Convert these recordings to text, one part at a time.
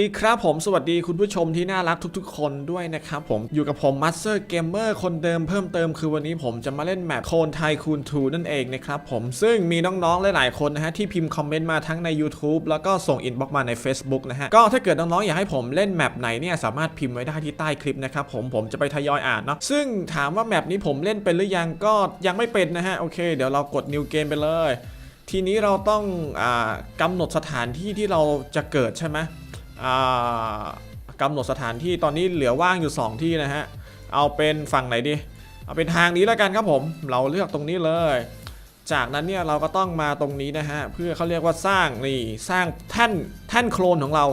สวัสดีครับผมสวัสดีคุณผู้ชมที่น่ารักทุกๆ คนด้วยนะครับผมอยู่กับผมมัสเตอร์เกมเมอร์คนเดิมเพิ่มเติมคือวันนี้ผมจะมาเล่นแมปโคนไทคูน2นั่นเองนะครับผมซึ่งมีน้องๆ หลายๆ คนนะฮะที่พิมพ์คอมเมนต์มาทั้งใน YouTube แล้วก็ส่งอินบ็อกมาใน Facebook นะฮะก็ถ้าเกิดน้องๆ อยากให้ผมเล่นแมปไหนเนี่ยสามารถพิมพ์ไว้ได้ที่ใต้คลิปนะครับผมผมจะไปทยอยอ่านเนาะซึ่งถามว่าแมปนี้ผมเล่นเป็นหรือยังก็ยังไม่เป็นนะฮะโอเคเดี๋ยวเรากด New Game ไปเลย ทีนี้เราต้องอกำหนดสถานที่ที่เราจะเกิดใช่ไหม กำหนดสถานที่ตอนนี้เหลือว่างอยู่ 2 ที่นะฮะ เอาเป็นฝั่งไหนดี เอาเป็นทางนี้แล้วกันครับผม เราเลือกตรงนี้เลย จากนั้นเนี่ยเราก็ต้องมาตรงนี้นะฮะ เพื่อเขาเรียกว่าสร้างนี่สร้างแท่นแท่นโคลนของเรา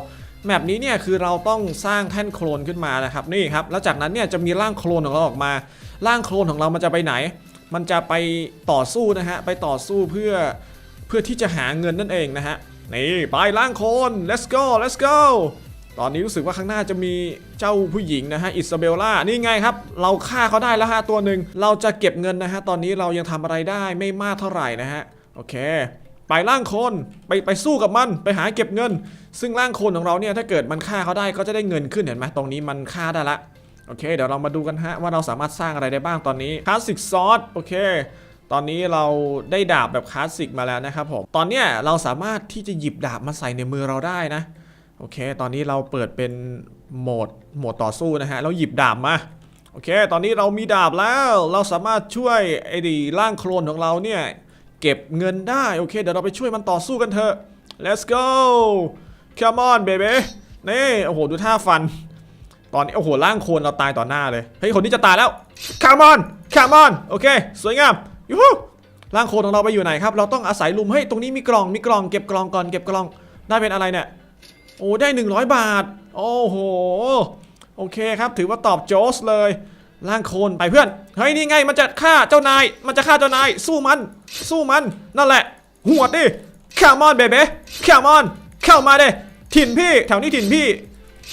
แมปนี้เนี่ยคือเราต้องสร้างแท่นโคลนขึ้นมานะครับนี่ครับแล้วจากนั้นเนี่ยจะมีร่างโคลนของเราออกมาร่างโคลนของเรามันจะไปไหน มันจะไปต่อสู้นะฮะไปต่อสู้เพื่อเพื่อที่จะหาเงินนั่นเองนะฮะ นี่ไปล่างคน let's go let's go ตอนนี้รู้สึกว่าข้างหน้าจะมีเจ้าผู้หญิงนะฮะอิซาเบลล่า นี่ไงครับ เราฆ่าเขาได้แล้วฮะตัวหนึ่งเราจะเก็บเงินนะฮะตอนนี้เรายังทำอะไรได้ไม่มากเท่าไหร่นะฮะโอเค ไปล่างคนไปไปสู้กับมันไปหาเก็บเงิน ซึ่งร่างคนของเราเนี่ยถ้าเกิดมันฆ่าเขาได้ก็จะได้เงินขึ้นเห็นไหมตรงนี้มันฆ่าได้ละโอเค เดี๋ยวเรามาดูกันฮะว่าเราสามารถสร้างอะไรได้บ้างตอนนี้คลาสสิกซอสโอเค ตอนนี้เราได้ดาบแบบคลาสสิกมาแล้วนะครับผม ตอนเนี้ยเราสามารถที่จะหยิบดาบมาใส่ในมือเราได้นะ โอเค ตอนนี้เราเปิดเป็นโหมดโหมดต่อสู้นะฮะแล้วหยิบดาบมา โอเค ตอนนี้เรามีดาบแล้ว เราสามารถช่วยไอ้ดีร่างโคลนของเราเนี่ยเก็บเงินได้ โอเค เดี๋ยวเราไปช่วยมันต่อสู้กันเถอะ let's go come on baby นี่ โอ้โห ดูท่าฟัน ตอนนี้ โอ้โห ร่างโคลนเราตายต่อหน้าเลย เฮ้ย คนนี้จะตายแล้ว come on come on โอเค สวยงาม ยูฮูร่างโคลของเราไปอยู่ไหนครับ เราต้องอาศัยลุมเฮ้ยตรงนี้มีกล่องมีกล่องเก็บกล่องก่อนเก็บกล่อง ได้เป็นอะไรเนี่ย โอ้ได้ 100 บาท โอ้โห โอเคครับ ถือว่าตอบโจสเลยร่างโคลนไปเพื่อน เฮ้ยนี่ไงมันจะฆ่าเจ้านาย มันจะฆ่าเจ้านาย สู้มัน สู้มัน นั่นแหละ หัวดดิ come on baby come on เข้ามาเด้ถิ่นพี่ แถวนี้ถิ่นพี่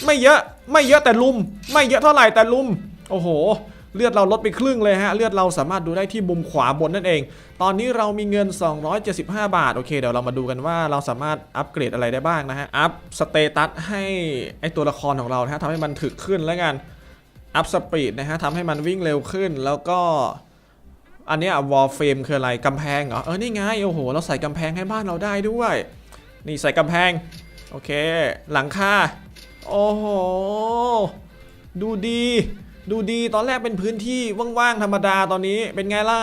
ไม่เยอะ ไม่เยอะแต่ลุม ไม่เยอะเท่าไหร่แต่ลุม โอ้โห เลือดเราลดไปครึ่งเลยฮะ เลือดเราสามารถดูได้ที่มุมขวาบนนั่นเอง ตอนนี้เรามีเงิน 275 บาท โอเค เดี๋ยวเรามาดูกันว่าเราสามารถอัปเกรดอะไรได้บ้างนะฮะ อัพสเตตัสให้ไอตัวละครของเรานะฮะทำให้มันถึกขึ้นแล้วกัน อัพสปีดนะฮะทำให้มันวิ่งเร็วขึ้น แล้วก็ อันนี้วอลเฟรมคืออะไรกำแพงเหรอ เออ นี่ไง โอ้โห เราใส่กำแพงให้บ้านเราได้ด้วย นี่ใส่กำแพง โอเค หลังคา โอ้โห ดูดี ดูดีตอนแรกเป็นพื้นที่ว่างๆธรรมดาตอนนี้เป็นไงล่ะ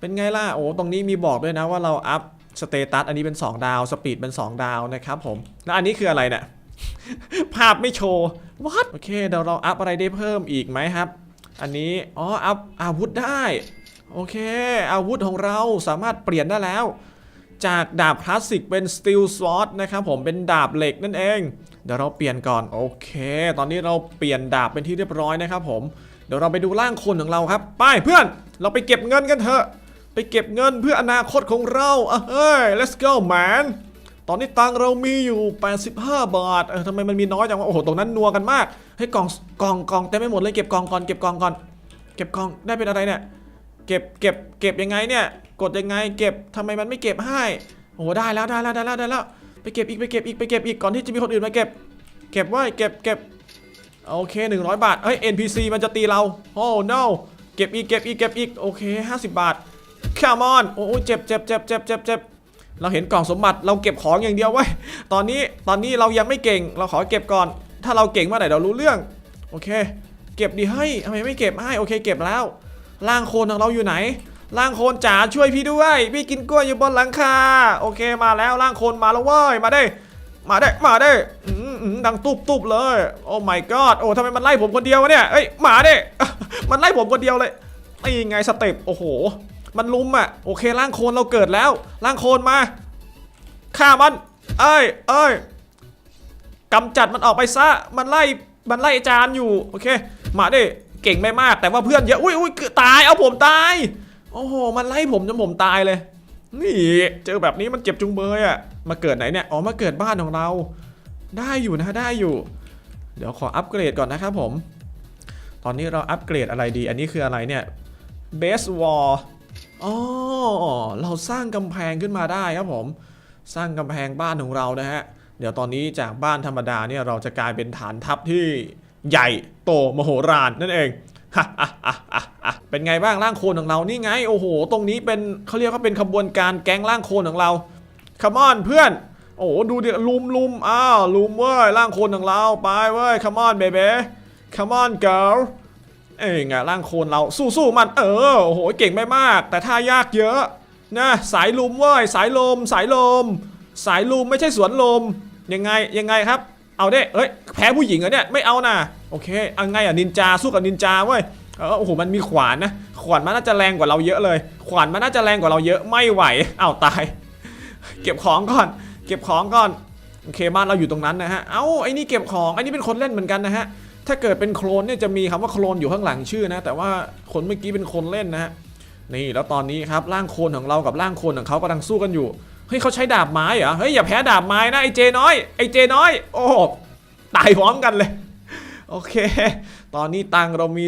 เป็นไงล่ะ โอ้ตรงนี้มีบอกด้วยนะว่าเราอัพสเตตัสอันนี้เป็น 2 ดาว สปีดเป็น 2 ดาวนะครับผม แล้วอันนี้คืออะไรเนี่ยภาพไม่โชว์วัดโอเคเดี๋ยวเราอัพอะไรได้เพิ่มอีกไหมครับ อันนี้อ๋ออัพอาวุธได้โอเค อาวุธของเราสามารถเปลี่ยนได้แล้ว จากดาบคลาสสิกเป็น Steel Sword นะครับผมเป็นดาบเหล็กนั่นเอง เดี๋ยวเราเปลี่ยนก่อนโอเค ตอนนี้เราเปลี่ยนดาบเป็นที่เรียบร้อยนะครับผมเดี๋ยวเราไปดูร่างคนของเราครับ ไปเพื่อนเราไปเก็บเงินกันเถอะ ไปเก็บเงินเพื่ออนาคตของเราเฮ้ย let's go man ตอนนี้ตังเรามีอยู่ 85 บาทเออทำไมมันมีน้อยจังวะโอ้โหตรงนั้นนัวกันมากให้กล่องกล่องกล่องเต็มไปหมดเลยเก็บกล่องก่อนเก็บกล่องก่อน เก็บกล่องได้เป็นอะไรเนี่ยเก็บเก็บเก็บยังไงเนี่ย กดยังไงเก็บทำไมมันไม่เก็บให้โอ้โหได้แล้วได้แล้วได้แล้วได้แล้ว ไปเก็บอีกไปเก็บอีกไปเก็บอีกก่อนที่จะมีคนอื่นมาเก็บ เก็บไว้เก็บเก็บโอเค 100 บาทเฮ้ย NPC มันจะตีเราโอ้ no เก็บอีกเก็บอีกเก็บอีกโอเค 50 บาท come on โอ้เจ็บเจ็บเจ็บเจ็บเจ็บเจ็บเราเห็นกล่องสมบัติเราเก็บของอย่างเดียวไว้ตอนนี้ตอนนี้เรายังไม่เก่งเราขอเก็บก่อน ถ้าเราเก่งเมื่อไหร่เรารู้เรื่องโอเค เก็บดีให้ทำไมไม่เก็บให้โอเค เก็บแล้วร่างโคลนของเราอยู่ไหน ร่างโคนจ๋าช่วยพี่ด้วย พี่กินกล้วยอยู่บนหลังคาโอเคมาแล้วร่างโคนมาแล้วเว้ยมาได้มาได้มาได้อดังตุบตุบเลย โอ้ my god โอ้ทำไมมันไล่ผมคนเดียววะเนี่ยเอ้ยมาได้มันไล่ผมคนเดียวเลยไอ้ไงสเต็ปโอ้โห มันลุมอะโอเคร่างโคนเราเกิดแล้วร่างโคนมาฆ่ามันเอ้ยเอ้ยกำจัดมันออกไปซะมันไล่มันไล่จารย์อยู่โอเค มาดิเก่งไม่มากแต่ว่าเพื่อนเยอะอุ้ยอุ้ยตายเอาผมตาย โอ้โห มันไล่ผมจนผมตายเลย นี่ เจอแบบนี้มันเจ็บจุงเบยอะมาเกิดไหนเนี่ย อ๋อ มาเกิดบ้านของเรา ได้อยู่นะ ได้อยู่ เดี๋ยวขออัปเกรดก่อนนะครับผม ตอนนี้เราอัปเกรดอะไรดี อันนี้คืออะไรเนี่ย base wall อ๋อ เราสร้างกำแพงขึ้นมาได้ครับผม สร้างกำแพงบ้านของเรานะฮะ เดี๋ยวตอนนี้จากบ้านธรรมดาเนี่ยเราจะกลายเป็นฐานทัพที่ใหญ่โตมโหฬารนั่นเอง เป็นไงบ้างร่างโคลนของเรา นี่ไง โอ้โห ตรงนี้เป็นเขาเรียกว่าเป็นขบวนการแก๊งร่างโคลนของเราคัมอนเพื่อน โอ้โห ดูดิลุมลุมอ้าวลุมเว้ยร่างโคลนของเรา ไปเว้ยคัมอนเบเบ้คัมอนเกิร์ลเอ้ยไงร่างโคลนเราสู้ๆมัน เออ โอ้โห เก่งไม่มาก แต่ท่ายากเยอะนะสายลุมเว้ย สายลม สายลม สายลุมไม่ใช่สวนลม ยังไง ยังไงครับ เอาเด้เอ้ย แพ้ผู้หญิงเหรอเนี่ย ไม่เอานะ โอเคเอาไงอะนินจาสู้กับนินจาเว้ยเออโอ้โหมันมีขวานนะขวานมันน่าจะแรงกว่าเราเยอะเลย ขวานมันน่าจะแรงกว่าเราเยอะไม่ไหวอ้าวตาย เก็บของก่อน เก็บของก่อนโอเคบ้านเราอยู่ตรงนั้นนะฮะเอ้าไอ้นี่เก็บของไอ้นี่เป็นคนเล่นเหมือนกันนะฮะถ้าเกิดเป็นโคลนเนี่ยจะมีคำว่าโคลนอยู่ข้างหลังชื่อนะ แต่ว่าคนเมื่อกี้เป็นคนเล่นนะฮะนี่แล้วตอนนี้ครับร่างโคลนของเรากับร่างโคลนของเขากำลังสู้กันอยู่เฮ้ยเขาใช้ดาบไม้เหรอเฮ้ยอย่าแพ้ดาบไม้นะไอ้เจน้อยไอ้เจน้อย โอ้โหตายพร้อมกันเลย โอเค ตอนนี้ตังเรามี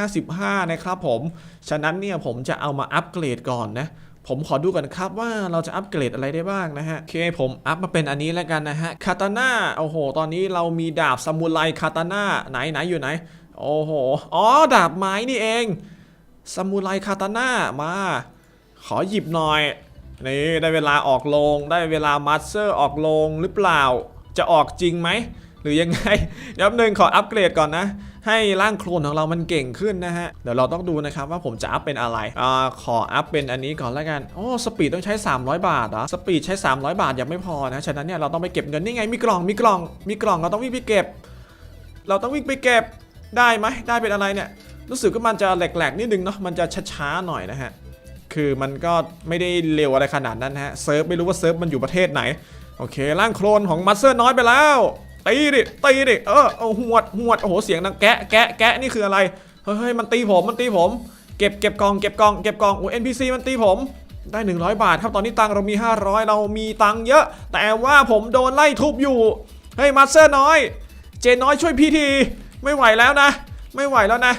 455 นะครับผม ฉะนั้นเนี่ยผมจะเอามาอัปเกรดก่อนนะ ผมขอดูกันครับว่าเราจะอัปเกรดอะไรได้บ้างนะฮะ โอเคผมอัพมาเป็นอันนี้แล้วกันนะฮะ คาตาน่า โอ้โห ตอนนี้เรามีดาบซามูไรคาตาน่า ไหนไหนอยู่ไหน โอ้โห อ๋อ ดาบไม้นี่เอง ซามูไรคาตาน่า มา ขอหยิบหน่อย นี่ได้เวลาออกโรงได้เวลามาสเตอร์ออกโรงหรือเปล่า จะออกจริงไหม หรือยังไงยวแป๊บนึงขออัปเกรดก่อนนะ ให้ร่างโคลนของเรามันเก่งขึ้นนะฮะ เดี๋ยวเราต้องดูนะครับว่าผมจะอัพเป็นอะไรอ่าขออัพเป็นอันนี้ก่อนแล้วกัน โอ้สปีดต้องใช้ 300 บาทเหรอสปีดใช้ 300 บาทยังไม่พอนะ ฉะนั้นเนี่ยเราต้องไปเก็บเงินนี่ไง มีกล่อง มีกล่อง มีกล่องเราต้องวิ่งไปเก็บ เราต้องวิ่งไปเก็บ ได้ไหมได้เป็นอะไรเนี่ย รู้สึกว่ามันจะแหลกๆนิดนึงเนาะ มันจะช้าๆหน่อยนะฮะ คือมันก็ไม่ได้เร็วอะไรขนาดนั้นฮะ เซิร์ฟไม่รู้ว่าเซิร์ฟมันอยู่ประเทศไหน โอเค ร่างโคลนของมัสเซอร์น้อยไปแล้ว ตีดิตีดิเออเอาหวดหวดโอ้โหเสียงดังแกะแกะแกะนี่คืออะไรเฮ้ยมันตีผมมันตีผม เก็บเก็บกองเก็บกองเก็บกองโอ้ NPC มันตีผมได้ 100 บาทครับตอนนี้ตังเรามี 500 เรามีตังเยอะ แต่ว่าผมโดนไล่ทุบอยู่เฮ้ยมาสเตอร์น้อย เจน้อยช่วยพี่ที ไม่ไหวแล้วนะ ไม่ไหวแล้วนะ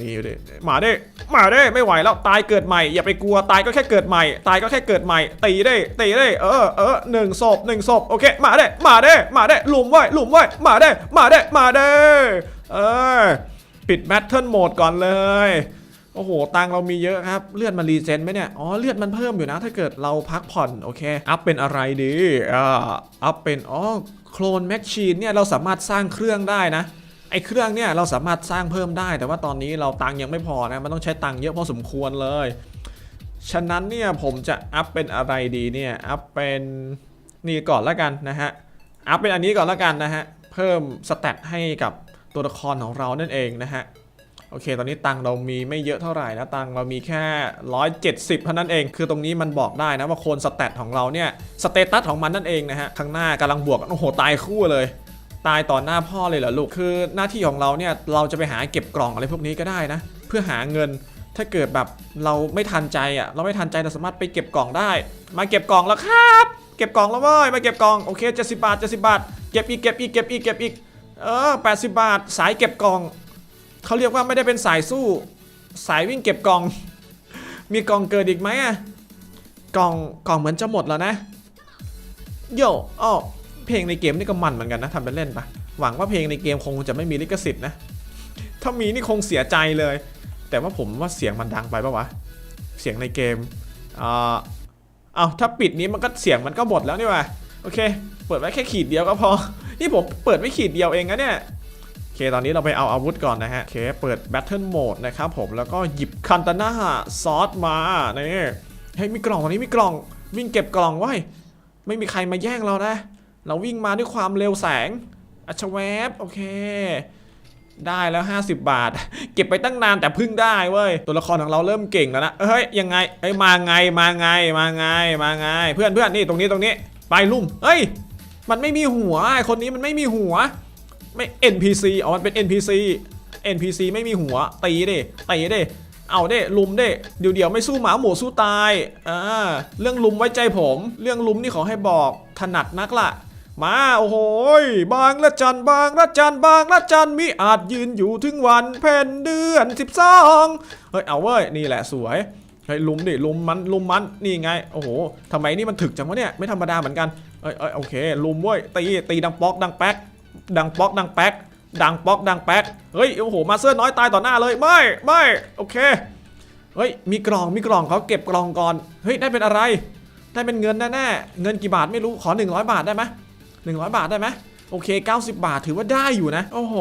นี่ดิมาเด้มาเด้ไม่ไหวแล้วตายเกิดใหม่อย่าไปกลัวตายก็แค่เกิดใหม่ ตายก็แค่เกิดใหม่ ตีได้ตีได้เออเออหนึ่งศพหนึ่งศพโอเคมาเด้มาเด้มาเด้หลุมไว้หลุมไว้มาเด้มาเด้มาเด้เออปิดแบทเทิลโหมดก่อนเลยโอ้โห ตังเรามีเยอะครับ เลือดมันรีเจนไหมเนี่ย อ๋อ เลือดมันเพิ่มอยู่นะ ถ้าเกิดเราพักผ่อน โอเค อัพเป็นอะไรดี อ่า อัพเป็น อ๋อ โคลนแมชชีนเนี่ย เราสามารถสร้างเครื่องได้นะ ไอ้เครื่องเนี่ยเราสามารถสร้างเพิ่มได้ แต่ว่าตอนนี้เราตังค์ยังไม่พอนะมันต้องใช้ตังค์เยอะพอสมควรเลย ฉะนั้นเนี่ยผมจะอัพเป็นอะไรดีเนี่ยอัพเป็นนี่ก่อนละกันนะฮะอัพเป็นอันนี้ก่อนละกันนะฮะเพิ่มสเตตให้กับตัวละครของเรานั่นเองนะฮะโอเค ตอนนี้ตังค์เรามีไม่เยอะเท่าไหร่นะตังค์เรามีแค่ 170 เท่านั้นเอง คือตรงนี้มันบอกได้นะว่าโคนสเตตของเราเนี่ยสเตตัสของมันนั่นเองนะฮะข้างหน้ากำลังบวกโอ้โหตายคู่เลย ตายต่อหน้าพ่อเลยเหรอลูก คือหน้าที่ของเราเนี่ยเราจะไปหาเก็บกล่องอะไรพวกนี้ก็ได้นะ เพื่อหาเงิน ถ้าเกิดแบบเราไม่ทันใจอะ เราไม่ทันใจเราสามารถไปเก็บกล่องได้ มาเก็บกล่องแล้วครับ เก็บกล่องแล้วเว้ย มาเก็บกล่อง โอเค70บาท70บาท เก็บอีกเก็บอีกเก็บอีกเก็บอีก เออ80บาท สายเก็บกล่อง เขาเรียกว่าไม่ได้เป็นสายสู้ สายวิ่งเก็บกล่อง มีกล่องเกิดอีกไหมอะกล่องกล่องเหมือนจะหมดแล้วนะ โยอ้อ เพลงในเกมนี่ก็มันเหมือนกันนะทำเป็นเล่นปะหวังว่าเพลงในเกมคงจะไม่มีลิขสิทธิ์นะ ถ้ามีนี่คงเสียใจเลย แต่ว่าผมว่าเสียงมันดังไปปะวะ เสียงในเกมอ่าเอาถ้าปิดนี้มันก็เสียงมันก็หมดแล้วนี่วะโอเค เปิดไว้แค่ขีดเดียวก็พอ นี่ผมเปิดไว้ขีดเดียวเองนะเนี่ยโอเคตอนนี้เราไปเอาอาวุธก่อนนะฮะโอเคเปิด Battle Mode นะครับผมแล้วก็หยิบคันตาน่าซอสมานี่เฮ้ยมีกล่องตรงนี้มีกล่อง วิ่งเก็บกล่องไว้ ไม่มีใครมาแย่งเรานะ เราวิ่งมาด้วยความเร็วแสงอัชแวบโอเค ได้แล้ว 50 บาท เก็บไปตั้งนานแต่พึ่งได้เว้ย ตัวละครของเราเริ่มเก่งแล้วนะเฮ้ยยังไงเอ้ยมาไงมาไงมาไงมาไง เพื่อนเพื่อนนี่ตรงนี้ตรงนี้ไปลุ่มเฮ้ย มันไม่มีหัวคนนี้มันไม่มีหัว ไม่ NPC อ๋อมันเป็น NPC NPC ไม่มีหัวตีดิตีดิเอาเด้ลุมเด้เดี๋ยวเดี๋ยวไม่สู้หมาหมูสู้ตายอ่าเรื่องลุมไว้ใจผม เรื่องลุมนี่ขอให้บอกถนัดนักล่ะ มาโอ้โหบางละจันบางละจันบางละจันมิอาจยืนอยู่ถึงวันเพ็ญเดือน12เฮ้ยเอาเว้ยนี่แหละสวยเฮ้ยลุมดิลุมมันลุมมันนี่ไงโอ้โหทำไมนี่มันถึกจังวะเนี่ยไม่ธรรมดาเหมือนกันเอ้ยเอ้ยโอเคลุมเว้ยตีตีดังป๊อกดังแป๊กดังป๊อกดังแป๊กดังป๊อกดังแป๊กเฮ้ยโอ้โหมาเซอร์น้อยตายต่อหน้าเลยไม่ไม่โอเคเฮ้ยมีกล่องมีกล่องเขาเก็บกล่องก่อนเฮ้ยได้เป็นอะไร ได้เป็นเงินแน่ๆเงินกี่บาทไม่รู้ขอ 100 บาทได้ไหม 100 บาทได้ไหมโอเค 90 บาทถือว่าได้อยู่นะ โอ้โห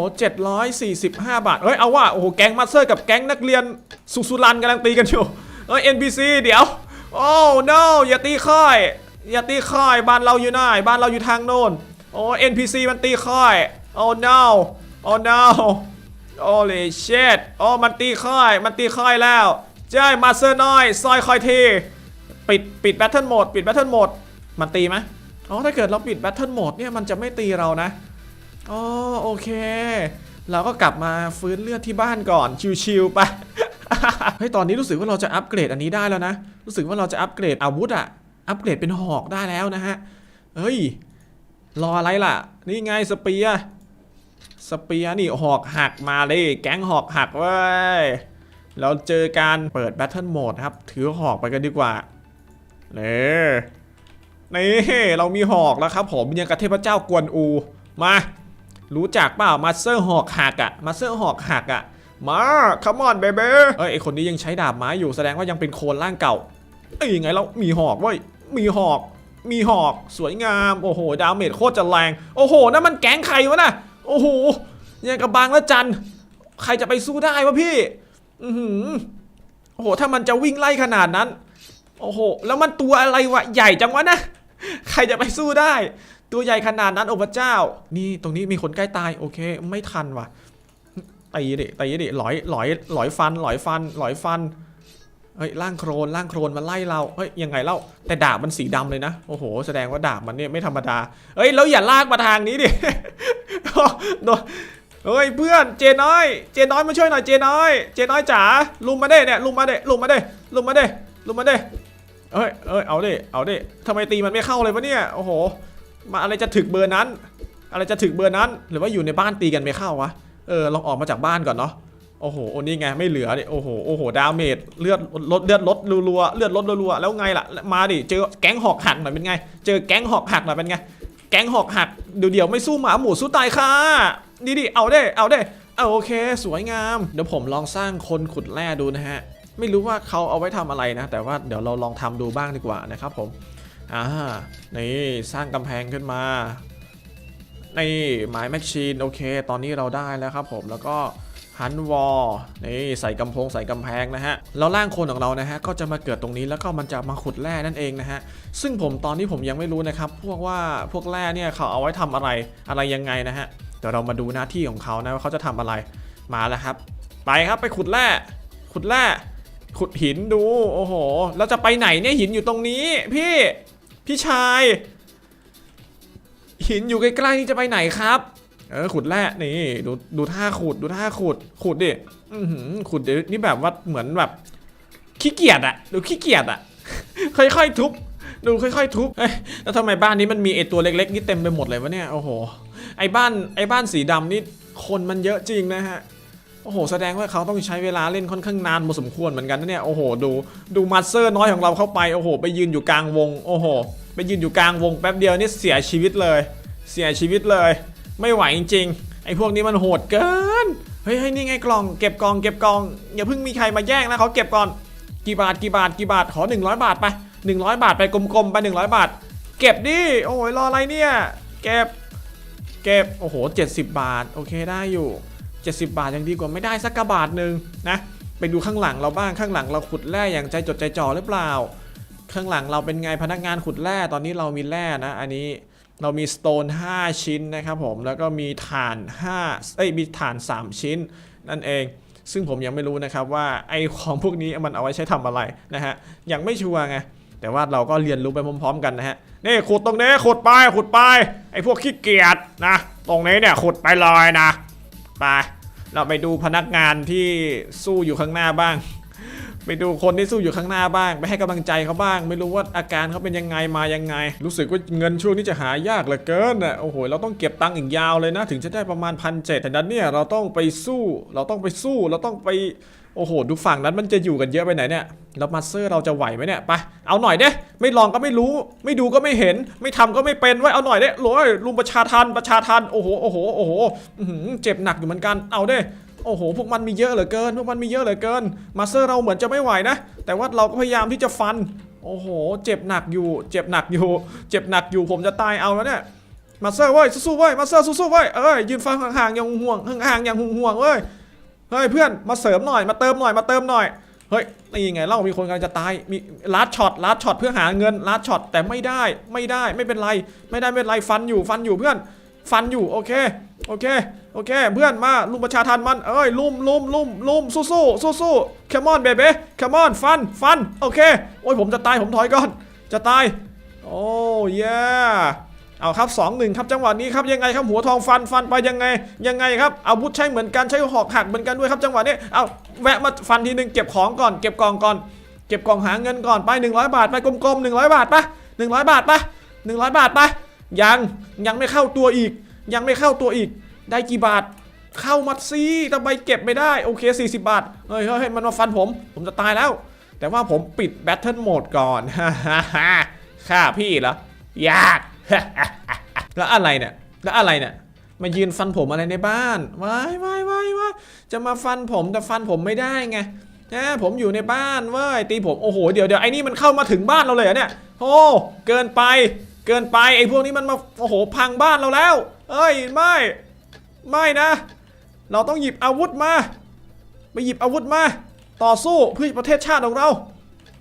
745 บาท เฮ้ย เอาว่า โอ้โห แก๊งมาสเตอร์กับแก๊งนักเรียนสุสุรันกำลังตีกันอยู่เฮ้ย NPC เดี๋ยว โอ้ no อย่าตีค่อย อย่าตีค่อย บ้านเราอยู่ไหนบ้านเราอยู่ทางโน้น โอ้ NPC มันตีค่อย โอ้ no โอ้ no โอ้เลยเชดโอ้ มันตีค่อย มันตีค่อยแล้วใช่มาสเตอร์น้อย ซอยคอยที ปิด ปิดแบทเทิลโหมด ปิดแบทเทิลโหมด มันตีไหม อ๋อถ้าเกิดเราปิดแบทเทิลโหมดเนี่ยมันจะไม่ตีเรานะอ๋อโอเค เราก็กลับมาฟื้นเลือดที่บ้านก่อนชิวๆไปเฮ้ยตอนนี้รู้สึกว่าเราจะอัปเกรดอันนี้ได้แล้วนะ รู้สึกว่าเราจะอัปเกรดอาวุธอะอัปเกรดเป็นหอกได้แล้วนะฮะเฮ้ย รออะไรล่ะ นี่ไงสเปียร์สเปียร์นี่หอกหักมาเลย แก๊งหอกหักเว้ยเราเจอการเปิด Battle Mode ครับ ถือหอกไปกันดีกว่าเน่ นี่เรามีหอกแล้วครับผมยังกับเทพเจ้ากวนอู มา รู้จักเปล่ามาสเตอร์หอกหักอะมาสเตอร์หอกหักอะมาคัมอนเบเบ้เอ้ยไอคนนี้ยังใช้ดาบไม้อยู่แสดงว่ายังเป็นโคลนร่างเก่าเอ้ยยังไงเรามีหอกเว้ยมีหอก มีหอกสวยงามโอ้โหดาเมจโคตรจะแรงโอ้โหนั่นมันแก๊งใครวะน่ะโอ้โหยังกับบางละจันใครจะไปสู้ได้วะพี่อือหือโอ้โหถ้ามันจะวิ่งไล่ขนาดนั้น โอ้โห แล้วมันตัวอะไรวะ ใหญ่จังวะนะ ใครจะไปสู้ได้ ตัวใหญ่ขนาดนั้นโอ้พระเจ้า นี่ตรงนี้มีคนใกล้ตายโอเค ไม่ทันว่ะตีดิตีดิหลอยหลอยหลอยฟันหลอยฟันหลอยฟันเฮ้ยร่างโครนร่างโครนมันไล่เราเฮ้ยยังไงเล่าแต่ดาบมันสีดำเลยนะโอ้โห แสดงว่าดาบมันเนี่ยไม่ธรรมดาเฮ้ยแล้วอย่าลากมาทางนี้ดิโดนเฮ้ยเพื่อนเจน้อย เจน้อยมาช่วยหน่อยเจน้อย เจน้อยจ๋าลุมมาเด้เนี่ยลุมมาเด้ลุมมาเด้ลุมมาเด้ลุมมาเด้ เอ้ยเอ้ยเอาเด้เอาเด้ทำไมตีมันไม่เข้าเลยวะเนี่ยโอ้โห มาอะไรจะถึกเบอร์นั้น อะไรจะถึกเบอร์นั้น หรือว่าอยู่ในบ้านตีกันไม่เข้าวะเออลองออกมาจากบ้านก่อนเนาะโอ้โหโอ้นี่ไงไม่เหลือดิโอ้โหโอ้โหดาเมจเลือดลดเลือดลดรัวๆเลือดลดรัวๆแล้วไงล่ะมาดิเจอแก๊งหอกหักหน่อยเป็นไง เจอแก๊งหอกหักหน่อยเป็นไง แก๊งหอกหักเดี๋ยวเดี๋ยวไม่สู้หมาหมูสู้ตายค่ะนี่ดิเอาเด้เอาเด้เอาโอเค สวยงามเดี๋ยวผมลองสร้างคนขุดแร่ดูนะฮะ ไม่รู้ว่าเขาเอาไว้ทำอะไรนะ แต่ว่าเดี๋ยวเราลองทำดูบ้างดีกว่านะครับผมอ่านี่สร้างกำแพงขึ้นมานี่ไม้แมชชีนโอเค ตอนนี้เราได้แล้วครับผมแล้วก็ฮันวอลนี่ใส่กำโพงใส่กำแพงนะฮะแล้วร่างคนของเรานะฮะก็จะมาเกิดตรงนี้แล้วก็มันจะมาขุดแร่นั่นเองนะฮะซึ่งผมตอนนี้ผมยังไม่รู้นะครับ พวกว่าพวกแร่เนี่ยเขาเอาไว้ทำอะไรอะไรยังไงนะฮะเดี๋ยวเรามาดูหน้าที่ของเขานะว่าเขาจะทำอะไรมาแล้วครับ ไปครับไปขุดแร่ขุดแร่ ขุดหินดู โอ้โหแล้วจะไปไหนเนี่ยหินอยู่ตรงนี้ พี่ พี่ชาย หินอยู่ใกล้ๆนี่จะไปไหนครับ เออขุดแร่นี่ดูดูท่าขุดดูท่าขุดขุดดิอือหือขุดเดี๋ยวนี่แบบว่าเหมือนแบบขี้เกียจอะดูขี้เกียจอะค่อยๆทุบดูค่อยๆทุบเอ้ยแล้วทำไมบ้านนี้มันมีไอตัวเล็กๆนี่เต็มไปหมดเลยวะเนี่ย โอ้โห ไอบ้านไอบ้านสีดำนี่คนมันเยอะจริงนะฮะ โอ้โห แสดงว่าเขาต้องใช้เวลาเล่นค่อนข้างนานพอสมควรเหมือนกันนะเนี่ย โอ้โห ดูดูมาสเตอร์น้อยของเราเข้าไป โอ้โห ไปยืนอยู่กลางวง โอ้โห ไปยืนอยู่กลางวงแป๊บเดียวนี่เสียชีวิตเลย เสียชีวิตเลย ไม่ไหวจริงๆ ไอพวกนี้มันโหดเกินเฮ้ยเฮ้ยนี่ไงกล่อง เก็บกล่อง เก็บกล่อง อย่าเพิ่งมีใครมาแย่งนะเขาเก็บก่อน กี่บาท กี่บาท กี่บาท ขอ 100 บาทไป 100 บาทไปกลมๆไป 100 บาท เก็บดิ โอ้ยรออะไรเนี่ย เก็บ เก็บ โอ้โห 70 บาท โอเคได้อยู่ 70 บาทยังดีกว่าไม่ได้สักกระบาทหนึ่งนะไปดูข้างหลังเราบ้างข้างหลังเราขุดแร่อย่างใจจดใจจ่อหรือเปล่า ข้างหลังเราเป็นไงพนักงานขุดแร่ตอนนี้เรามีแร่นะ อันนี้เรามีสโตน5 ชิ้นนะครับผมแล้วก็มีถ่าน5เอ้ยมีถ่าน 3 ชิ้น นั่นเอง ซึ่งผมยังไม่รู้นะครับว่าไอของพวกนี้มันเอาไว้ใช้ทำอะไรนะฮะยังไม่ชัวร์ไงแต่ว่าเราก็เรียนรู้ไปพร้อม ๆ กันนะฮะนี่ขุดตรงนี้ขุดไปขุดไปไอพวกขี้เกียจนะ ตรงนี้เนี่ยขุดไปเลยนะ ไป เราไปดูพนักงานที่สู้อยู่ข้างหน้าบ้าง ไปดูคนที่สู้อยู่ข้างหน้าบ้าง ไปให้กำลังใจเขาบ้าง ไม่รู้ว่าอาการเขาเป็นยังไงมายังไง รู้สึกว่าเงินช่วงนี้จะหายากเหลือเกินอะโอ้โหเราต้องเก็บตังค์อีกยาวเลยนะ ถึงจะได้ประมาณพันเจ็ดแต่นั้นเนี่ยเราต้องไปสู้ เราต้องไปสู้เราต้องไป โอ้โห ดูฝั่งนั้นมันจะอยู่กันเยอะไปไหนเนี่ย แล้วมาสเตอร์เราจะไหวไหมเนี่ย ไป เอาหน่อยเด้ ไม่ลองก็ไม่รู้ ไม่ดูก็ไม่เห็น ไม่ทำก็ไม่เป็นไว้เอาหน่อยเด้โอยลุมประชาทันประชาทัน โอ้โห โอ้โห โอ้โหเจ็บหนักอยู่เหมือนกัน เอาเด้ โอ้โห พวกมันมีเยอะเหลือเกิน พวกมันมีเยอะเหลือเกิน มาสเตอร์เราเหมือนจะไม่ไหวนะ แต่ว่าเราก็พยายามที่จะฟัน โอ้โห เจ็บหนักอยู่ เจ็บหนักอยู่ เจ็บหนักอยู่ ผมจะตายเอาแล้วเนี่ยมาสเตอร์เว้ย สู้ๆเว้ย มาสเตอร์สู้ๆเว้ย เอ้ย ยืนฟังห่างๆอย่างห่วง ห่างๆอย่างห่วงๆเว้ย เฮ้ยเพื่อนมาเสริมหน่อยมาเติมหน่อยมาเติมหน่อยเฮ้ยนี่ไงเล่ามีคนกำลังจะตายมีลัดช็อตลัดช็อตเพื่อหาเงินลัดช็อตแต่ไม่ได้ไม่ได้ไม่เป็นไร ไม่ได้ไม่เป็นไรฟันอยู่ฟันอยู่เพื่อน ฟันอยู่โอเคโอเคโอเค เพื่อนมาลุมประชาทันมันเอ้ยลุมลุมลุมลุมสู้สู้สู้สู้แคมอนเบเบ้แคมอนฟันฟันโอเคโอ้ยผมจะตายผมถอยก่อน จะตายโอ้ย เอาครับ2อหนึ่งครับจังหวะนี้ครับยังไงครับหัวทองฟันฟันไปยังไง ยังไงครับอาวุธใช้เหมือนกันใช้หอกหักเหมือนกันด้วยครับจังหวะนี้เอาแวะมาฟันทีหนึ่งเก็บของก่อนเก็บกล่องก่อน เก็บกล่องหาเงินก่อนไป 100 บาทไปกลมๆ100 บาทปะ100 บาทปะ100 บาทปะยังยังไม่เข้าตัวอีก ยังไม่เข้าตัวอีก ได้กี่บาทเข้ามาสิทำไมเก็บไม่ได้โอเค 40 บาทเฮ้ยเฮ้ยเฮ้ยมันมาฟันผม ผมจะตายแล้ว แต่ว่าผมปิดแบทเทิลโหมดก่อนฮ่าฮ่าฮ่าฆ่าพี่เหรอยาก แล้วอะไรเนี่ยแล้วอะไรเนี่ยมายืนฟันผมอะไรในบ้านว้ายว้ายว้ายว้ายจะมาฟันผมแต่ฟันผมไม่ได้ไงนะผมอยู่ในบ้านเว้ยตีผมโอ้โหเดี๋ยวเดี๋ยวไอ้นี่มันเข้ามาถึงบ้านเราเลยเหรอเนี่ยโอ้เกินไป เกินไปไอ้พวกนี้มันมาโอ้โหพังบ้านเราแล้ว เอ้ยไม่ไม่นะ เราต้องหยิบอาวุธมาไปหยิบอาวุธมา ต่อสู้เพื่อประเทศชาติของเรา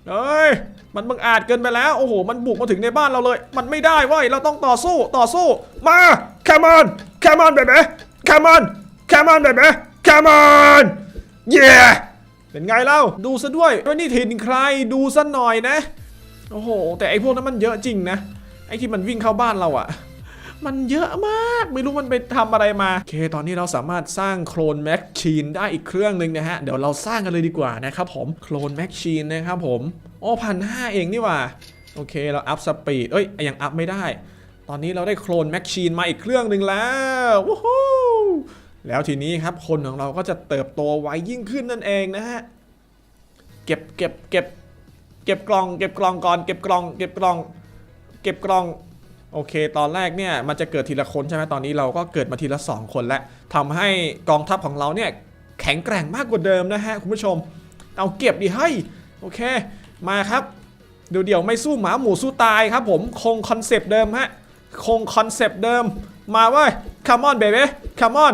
เอ้ย มันบังอาจเกินไปแล้ว โอ้โห มันบุกมาถึงในบ้านเราเลย มันไม่ได้เว้ยเราต้องต่อสู้ ต่อสู้ มา come on come on baby come on come on baby come on yeah เป็นไงเล่า ดูซะด้วยว่านี่ถิ่นใคร ดูซะหน่อยนะ โอ้โห แต่ไอ้พวกนั้นมันเยอะจริงนะ ไอ้ที่มันวิ่งเข้าบ้านเราอะมันเยอะมาก ไม่รู้มันไปทำอะไรมา โอเค ตอนนี้เราสามารถสร้างโคลนแม็กชีนได้อีกเครื่องหนึ่งนะฮะ เดี๋ยวเราสร้างกันเลยดีกว่านะครับผม โคลนแม็กชีนนะครับผม โอ้พันห้าเองนี่ว่า โอเคเราอัพสปีดเอ้ยยังอัพไม่ได้ ตอนนี้เราได้โคลนแม็กชีนมาอีกเครื่องหนึ่งแล้ววู้ฮู้แล้วทีนี้ครับคนของเราก็จะเติบโตไวยิ่งขึ้นนั่นเองนะฮะ เก็บเก็บเก็บเก็บกล่อง เก็บกล่องก่อนเก็บกล่อง เก็บกล่อง เก็บกล่องโอเค ตอนแรกเนี่ยมันจะเกิดทีละคนใช่ไหมตอนนี้เราก็เกิดมาทีละ 2 คนแล้วทำให้กองทัพของเราเนี่ยแข็งแกร่งมากกว่าเดิมนะฮะคุณผู้ชม เอาเก็บดิให้โอเค มาครับเดี๋ยวเดี๋ยวไม่สู้หมาหมูสู้ตายครับผมคงคอนเซปต์เดิมฮะคงคอนเซปต์เดิม มาเว้ย come on baby come on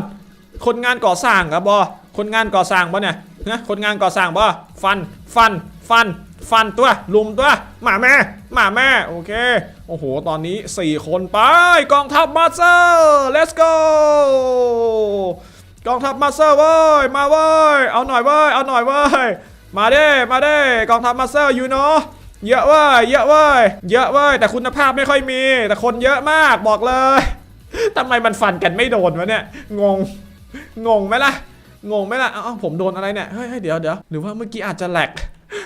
คนงานก่อสร้างครับบอคนงานก่อสร้างปะเนี่ยนะคนงานก่อสร้างปะฟันฟันฟันฟันตัวลุมตัวหมาแม่หมาแม่โอเคโอ้โหตอนนี้ 4 คนไปกองทัพมาสเตอร์ let's go กองทัพมาสเตอร์เว้ยมาเว้ยเอาหน่อยเว้ยเอาหน่อยเว้ย มาเด้มาเด้กองทัพมาสเตอร์อยู่เนาะเยอะเว้ยเยอะเว้ยเยอะเว้ยแต่คุณภาพไม่ค่อยมี แต่คนเยอะมากบอกเลยทำไมมันฟันกันไม่โดนวะเนี่ยงงงงไหมล่ะงงไหมล่ะเอ้าผมโดนอะไรเนี่ยเฮ้ยเฮ้ยเดี๋ยวเดี๋ยวหรือว่าเมื่อกี้อาจจะแหลก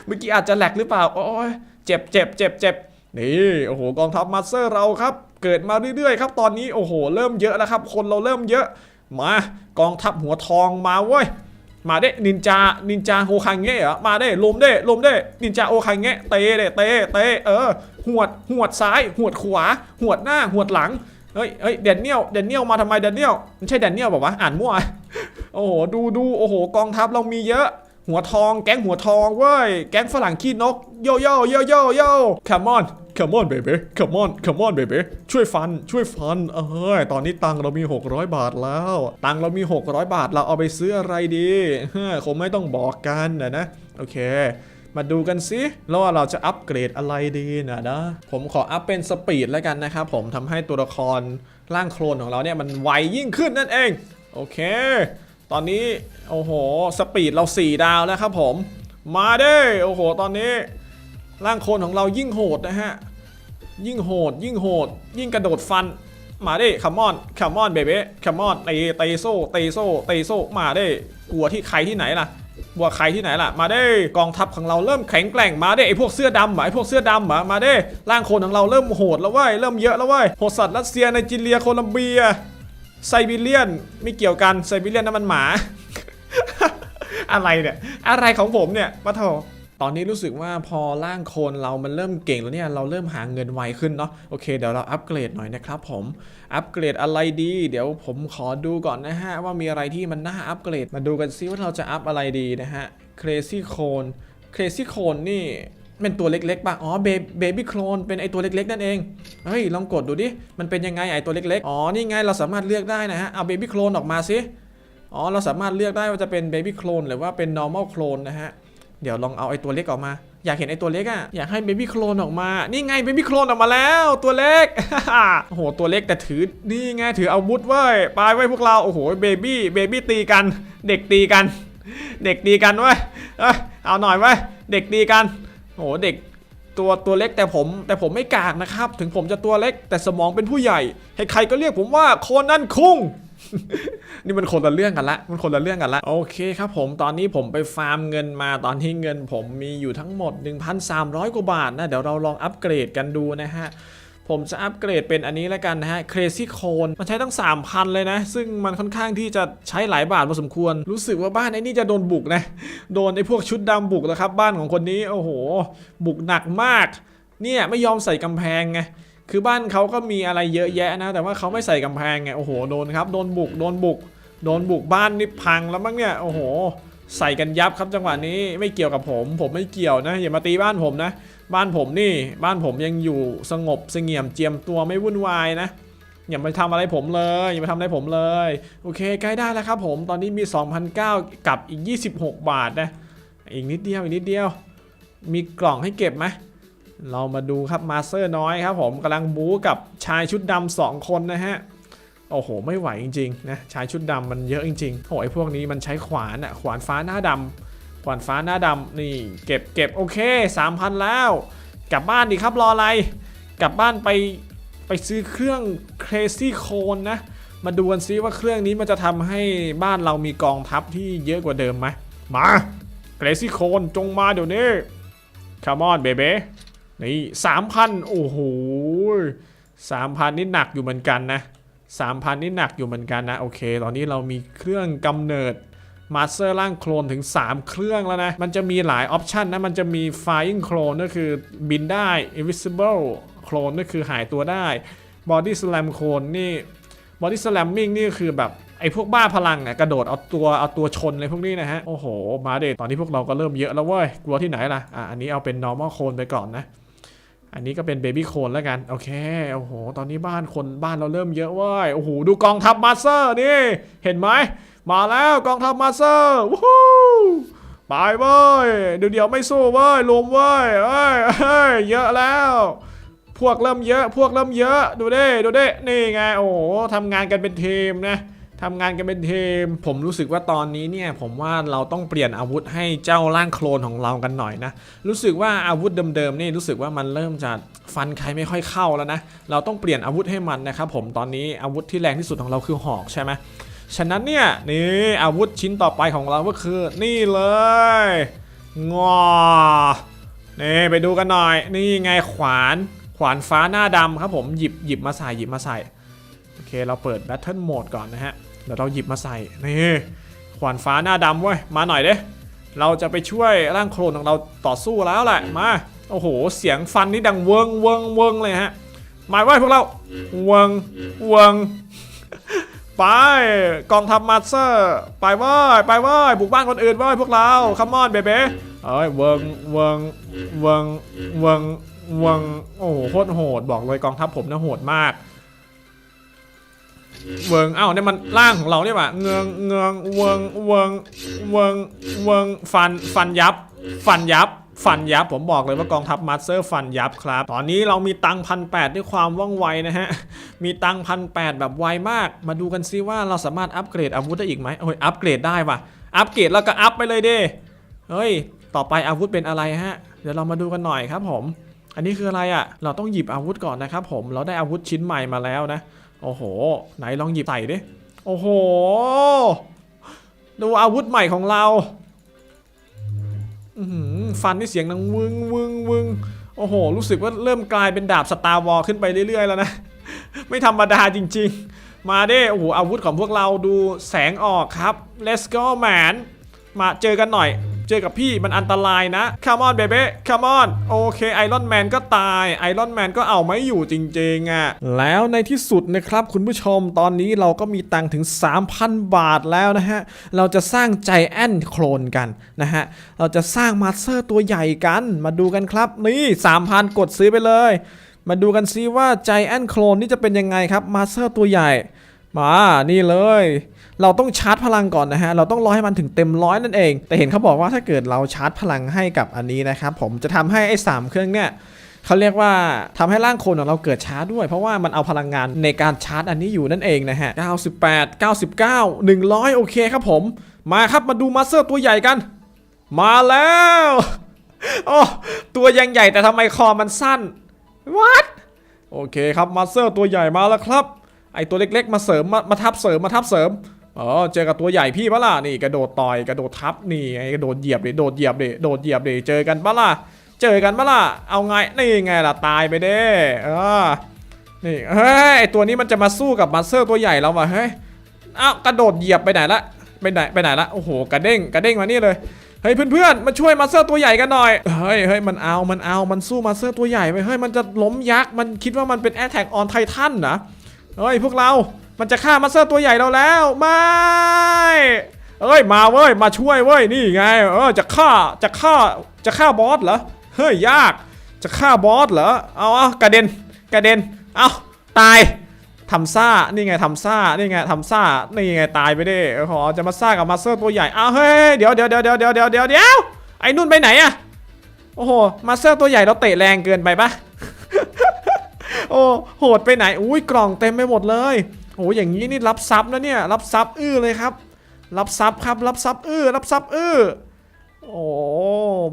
เมื่อกี้อาจจะแหลกหรือเปล่าโอ้ยเจ็บเจ็บเจ็บเจ็บนี่โอ้โหกองทัพมาสเตอร์เราครับ เกิดมาเรื่อยๆ ครับตอนนี้โอ้โห เริ่มเยอะแล้วครับ คนเราเริ่มเยอะ มากองทัพหัวทองมาเว้ย มาเด้นินจา นินจาโฮคังเงะเหรอ มาเด้ลมเด้ลมเด้ นินจาโอคังเงะเตะเด้เตะเตะเออ หวด หวดซ้าย หวดขวา หวดหน้า หวดหลัง เฮ้ยเฮ้ยเดนเนียล เดนเนียลมาทำไมเดนเนียลไม่ใช่เดนเนียลบอกว่าอ่านมั่ว โอ้โห ดูดูโอ้โห กองทัพเรามีเยอะ หัวทอง แก๊งหัวทองเว้ย แก๊งฝรั่งขี้นก โยโย่โยโยโย come on come on baby come on come on baby ช่วยฟัน ช่วยฟัน เอ้ย ตอนนี้ตังค์เรามี 600 บาทแล้ว ตังค์เรามี 600 บาท เราเอาไปซื้ออะไรดีเฮ้ยคงไม่ต้องบอกกันนะนะ โอเค มาดูกันสิแล้วว่าเราจะอัปเกรดอะไรดีนะนะ ผมขออัพเป็นสปีดแล้วกันนะครับผมทำให้ตัวละครร่างโคลนของเราเนี่ยมันไวยิ่งขึ้นนั่นเอง โอเค ตอนนี้ โอ้โห สปีดเรา 4 ดาวแล้วครับผม มาเด้โอ้โห ตอนนี้ ร่างโคลนของเรายิ่งโหดนะฮะ ยิ่งโหด ยิ่งโหด ยิ่งกระโดดฟัน มาด้คัมมอนคัมมอนเบเบ้คัมมอนเตเตโซเตโซเตโซมาด้กลัวที่ใครที่ไหนล่ะบวใครที่ไหนล่ะ มาได้กองทัพของเราเริ่มแข็งแกร่งมาได้ไอพวกเสื้อดำหรอไอพวกเสื้อดำหรอมาได้ร่างคนของเราเริ่มโหดแล้วเว้ยเริ่มเยอะแล้วเว้ยโหดสัตว์รัสเซียไนจีเรียโคลัมเบียไซบีเรียนไม่เกี่ยวกันไซบีเรียนนั่นมันหมา อะไรเนี่ย อะไรของผมเนี่ยปะโถ ตอนนี้รู้สึกว่าพอร่างโคลนเรามันเริ่มเก่งแล้วเนี่ยเราเริ่มหาเงินไวขึ้นเนาะโอเคเดี๋ยวเราอัปเกรดหน่อยนะครับผมอัปเกรดอะไรดี เดี๋ยวผมขอดูก่อนนะฮะว่ามีอะไรที่มันน่าอัปเกรดมาดูกันซิว่าเราจะอัพอะไรดีนะฮะ Crazy Clone Crazy Clone นี่เป็นตัวเล็กๆป่ะ อ๋อ Baby Clone เป็นไอตัวเล็กๆ นั่นเอง เฮ้ย ลองกดดูดิ มันเป็นยังไงไอตัวเล็กๆ อ๋อ นี่ไง เราสามารถเลือกได้นะฮะ เอา Baby Clone ออกมาสิ อ๋อ เราสามารถเลือกได้ว่าจะเป็น Baby Clone หรือว่าเป็น Normal Clone นะฮะ เดี๋ยวลองเอาไอ้ตัวเล็กออกมา อยากเห็นไอ้ตัวเล็กอะอยากให้ Baby Clone ออกมา นี่ไง Baby Clone ออกมาแล้วตัวเล็ก โอ้โหตัวเล็กแต่ถือนี่ไงถืออาวุธเว้ยไปไว้พวกเราโอ้โหเบบี้เบบี้ตีกัน เด็กตีกัน เด็กตีกันเว้ยเอ้ยเอาหน่อยเว้ยเด็กตีกันโอ้โหเด็กตัวตัวเล็กแต่ผมแต่ผมไม่กากนะครับ ถึงผมจะตัวเล็กแต่สมองเป็นผู้ใหญ่ใครๆก็เรียกผมว่าโคนันคุง นี่มันคนละเรื่องกันละ มันคนละเรื่องกันละ โอเคครับผม ตอนนี้ผมไปฟาร์มเงินมา ตอนที่เงินผมมีอยู่ทั้งหมด 1,300 กว่าบาทนะ เดี๋ยวเราลองอัปเกรดกันดูนะฮะผมจะอัปเกรดเป็นอันนี้แล้วกันนะฮะ Crazy Cone มันใช้ตั้ง 3,000 เลยนะ ซึ่งมันค่อนข้างที่จะใช้หลายบาทพอสมควร รู้สึกว่าบ้านไอ้นี่จะโดนบุกนะ โดนไอ้พวกชุดดำบุกแล้วครับ บ้านของคนนี้ โอ้โห บุกหนักมาก เนี่ยไม่ยอมใส่กำแพงไง คือบ้านเขาก็มีอะไรเยอะแยะนะ แต่ว่าเขาไม่ใส่กำแพงไง โอ้โห โดนครับ โดนบุก โดนบุก โดนบุกบ้านนี่พังแล้วมั้งเนี่ย โอ้โห ใส่กันยับครับจังหวะนี้ ไม่เกี่ยวกับผม ผมไม่เกี่ยวนะ อย่ามาตีบ้านผมนะ บ้านผมนี่ บ้านผมยังอยู่สงบเสงี่ยมเจียมตัวไม่วุ่นวายนะ อย่ามาทำอะไรผมเลย อย่ามาทำอะไรผมเลย โอเค ใกล้ได้แล้วครับผม ตอนนี้มี 2,009กับอีก 26 บาทนะ อีกนิดเดียว อีกนิดเดียว มีกล่องให้เก็บไหม เรามาดูครับมาสเตอร์น้อยครับผมกำลังบู๊กับชายชุดดำสองคนนะฮะโอ้โห ไม่ไหวจริงๆนะชายชุดดำมันเยอะจริงๆโอ้ยพวกนี้มันใช้ขวานอะขวานฟ้าหน้าดำขวานฟ้าหน้าดำนี่เก็บเก็บโอเค 3,000 แล้ว กลับบ้านดีครับรออะไร กลับบ้านไปไปซื้อเครื่อง Crazy Cone นะ มาดูกันซิว่าเครื่องนี้มันจะทำให้บ้านเรามีกองทัพที่เยอะกว่าเดิมไหมมา Crazy Cone จงมาเดี๋ยวนี้ Come on baby นี่สามพันโอ้โหสามพันนี่หนักอยู่เหมือนกันนะสามพันนี่หนักอยู่เหมือนกันนะ โอเค ตอนนี้เรามีเครื่องกำเนิดมาสเตอร์ร่างโคลนถึง 3 เครื่องแล้วนะ มันจะมีหลายออปชันนะ มันจะมี Flying Clone ก็คือบินได้ Invisible Clone ก็คือหายตัวได้ Body Slam Clone นี่ Body Slamming นี่คือแบบไอ้พวกบ้าพลังอะกระโดดเอาตัวเอาตัวชนเลยพวกนี้นะฮะ โอ้โห มาเดตตอนนี้พวกเราก็เริ่มเยอะแล้วเว้ย กลัวที่ไหนล่ะ อะ อันนี้เอาเป็น normal cone ไปก่อนนะ อันนี้ก็เป็น baby cone แล้วกัน โอเค โอ้โห ตอนนี้บ้านคนบ้านเราเริ่มเยอะว้ยโอ้โห ดูกองทัพมาสเตอร์นี่ เห็นไหม มาแล้วกองทัพมาสเตอร์ วู้ฮู้ไปเว้ย เดี๋ยวเดี๋ยวไม่สู้เว้ยรวมเว้ยเอ้ยเอ้ย เยอะแล้ว พวกเริ่มเยอะ พวกเริ่มเยอะ ดูเด้ ดูเด้ นี่ไง โอ้โหทำงานกันเป็นทีมนะ ทำงานกันเป็นทีม ผมรู้สึกว่าตอนนี้เนี่ยผมว่าเราต้องเปลี่ยนอาวุธให้เจ้าร่างโคลนของเรากันหน่อยนะ รู้สึกว่าอาวุธเดิมๆนี่รู้สึกว่ามันเริ่มจะฟันใครไม่ค่อยเข้าแล้วนะ เราต้องเปลี่ยนอาวุธให้มันนะครับผมตอนนี้อาวุธที่แรงที่สุดของเราคือหอกใช่ไหมฉะนั้นเนี่ยนี่อาวุธชิ้นต่อไปของเราก็คือนี่เลยงอนี่ไปดูกันหน่อย นี่ไงขวานขวานฟ้าหน้าดำครับผมหยิบหยิบมาใส่หยิบมาใส่โอเคเราเปิด Battle Mode ก่อนนะฮะ เดี๋ยวเราหยิบมาใส่นี่ขวานฟ้าหน้าดำเว้ยมาหน่อยเด้เราจะไปช่วยร่างโคลนของเราต่อสู้แล้วแหละมาโอ้โห เสียงฟันนี่ดังเวิงเวิงเวิงเลยฮะหมายไว้พวกเราเวิงเวิงไปกองทัพมาสเตอร์ไปเว้ยไปเว้ยบุกบ้านคนอื่นเว้ยพวกเราคัมมอนเบเบ้เอ้ยเวิงเวิงเวิงเวิงเวิงโอ้โหโคตรโหดบอกเลยกองทัพผมนะโหดมาก เวิงเอ้าเนี่ยมันร่างของเราเนี่ยว่ะเงืองเงืองเวิงเวิงเวิงเวิงฟันฟันยับ ฟันยับฟันยับผมบอกเลยว่ากองทัพมาสเตอร์ฟันยับครับ ตอนนี้เรามีตังพันแปดด้วยความว่องไวนะฮะ มีตังพันแปดแบบไวมาก มาดูกันซิว่าเราสามารถอัปเกรดอาวุธได้อีกไหมโอ้ยอัปเกรดได้ว่ะ อัปเกรดแล้วก็อัพไปเลยเด้เฮ้ย ต่อไปอาวุธเป็นอะไรฮะ เดี๋ยวเรามาดูกันหน่อยครับผม อันนี้คืออะไรอะ่ะ เราต้องหยิบอาวุธก่อนนะครับผม เราได้อาวุธชิ้นใหม่มาแล้วนะ โอ้โห ไหนลองหยิบใส่ดิ โอ้โห ดูอาวุธใหม่ของเราอืฟันที่เสียงดังวึงวึงวึงโอ้โห รู้สึกว่าเริ่มกลายเป็นดาบสตาร์วอลขึ้นไปเรื่อยๆแล้วนะ ไม่ธรรมดาจริง ๆ มาเด้โอ้โหอาวุธของพวกเราดูแสงออกครับ let's go man มาเจอกันหน่อย เจอกับพี่มันอันตรายนะ come on baby come on โอเคไอรอนแมนก็ตายไอรอนแมนก็เอาไม่อยู่จริงๆอะ่ะแล้วในที่สุดนะครับคุณผู้ชมตอนนี้เราก็มีตังถึง 3,000 บาทแล้วนะฮะ เราจะสร้างใจแอนโคลนกันนะฮะ เราจะสร้างมาสเตอร์ตัวใหญ่กันมาดูกันครับ นี่ 3,000 กดซื้อไปเลย มาดูกันซิว่าใจแอนโคลนนี่จะเป็นยังไงครับมาสเตอร์ตัวใหญ่ มานี่เลย เราต้องชาร์จพลังก่อนนะฮะ เราต้องรอให้มันถึงเต็มร้อยนั่นเอง แต่เห็นเขาบอกว่าถ้าเกิดเราชาร์จพลังให้กับอันนี้นะครับผมจะทำให้ไอ้สามเครื่องเนี่ยเขาเรียกว่าทำให้ร่างคนของเราเกิดช้าด้วย เพราะว่ามันเอาพลังงานในการชาร์จอันนี้อยู่นั่นเองนะฮะ 98 99 100 โอเคครับผม มาครับมาดูมาสเตอร์ตัวใหญ่กัน มาแล้วโอ้ตัวยังใหญ่แต่ทำไมคอมันสั้น what โอเคครับมาสเตอร์ตัวใหญ่มาแล้วครับ ไอตัวเล็ก ๆ มาเสริมมามาทับเสริมมาทับเสริมอ๋อเจอกับตัวใหญ่พี่ปะล่ะนี่กระโดดต่อยกระโดดทับนี่ไงกระโดดเหยียบดิโดดเหยียบดิโดดเหยียบดิเจอกันปะล่ะเจอกันปะล่ะเอาไงนี่ไงล่ะตายไปเด้เออนี่เฮ้ยไอตัวนี้มันจะมาสู้กับมาสเตอร์ตัวใหญ่เราว่ะเฮ้ยอ้าวกระโดดเหยียบไปไหนละไปไหนไปไหนละโอ้โหกระเด้งกระเด้งมานี่เลยเฮ้ยเพื่อนๆมาช่วยมาสเตอร์ตัวใหญ่กันหน่อยเฮ้ยเฮ้ยมันเอามันเอามันสู้มาสเตอร์ตัวใหญ่ไปเฮ้ยมันจะล้มยักษ์มันคิดว่ามันเป็นแอ t แทกออนไททันนะ เฮ้ยพวกเรา มันจะฆ่ามาสเตอร์ตัวใหญ่เราแล้วไม่เอ้ยมาเว้ยมาช่วยเว้ยนี่ไงเออจะฆ่าจะฆ่าจะฆ่าบอสเหรอเฮ้ยยากจะฆ่าบอสเหรอเอาเอากระเด็นกระเด็นเอาตายทำซ่านี่ไงทำซ่านี่ไงทำซ่านี่ไงตายไปดิขอจะมาซ่ากับมาสเตอร์ตัวใหญ่เอาเฮ้ยเดี๋ยวเดี๋ยวเดี๋ยวเดี๋ยวเดี๋ยวเดี๋ยวเดี๋ยวเดี๋ยวไอ้นุ่นไปไหนอะโอ้โหมาสเตอร์ตัวใหญ่เราเตะแรงเกินไปปะ โอ้โหดไปไหนอุ้ยกล่องเต็มไปหมดเลยโอ้อย่างนี้นี่รับซับนะเนี่ยรับซับอื้อเลยครับ รับซับครับรับซับอื้อรับซับอื้อโอ้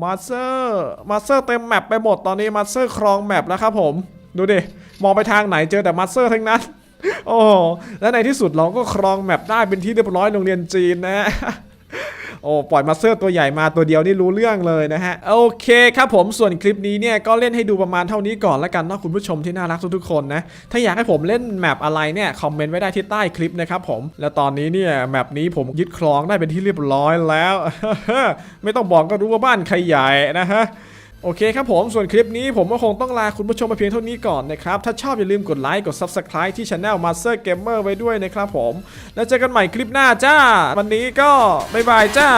มาสเตอร์มาสเตอร์เต็มแมปไปหมดตอนนี้มาสเตอร์ครองแมปแล้วครับผมดูดิมองไปทางไหนเจอแต่มาสเตอร์ทั้งนั้นโอ้และในที่สุดเราก็ครองแมปได้เป็นที่เรียบร้อยโรงเรียนจีนนะ โอ้ปล่อยมาสเซอร์ตัวใหญ่มาตัวเดียวนี่รู้เรื่องเลยนะฮะโอเคครับผมส่วนคลิปนี้เนี่ยก็เล่นให้ดูประมาณเท่านี้ก่อนละกันนะคุณผู้ชมที่น่ารักทุกๆคนนะถ้าอยากให้ผมเล่นแมปอะไรเนี่ยคอมเมนต์ไว้ได้ที่ใต้คลิปนะครับผมแล้วตอนนี้เนี่ยแมปนี้ผมยึดครองได้เป็นที่เรียบร้อยแล้ว ไม่ต้องบอกก็รู้ว่าบ้านใครใหญ่นะฮะ โอเคครับผม ส่วนคลิปนี้ผมก็คงต้องลาคุณผู้ชมไปเพียงเท่านี้ก่อนนะครับ ถ้าชอบอย่าลืมกดไลค์ กด Subscribe ที่ช anel Master Gamer ไว้ด้วยนะครับผม แล้วเจอกันใหม่คลิปหน้าจ้า วันนี้ก็บ๊ายบายจ้า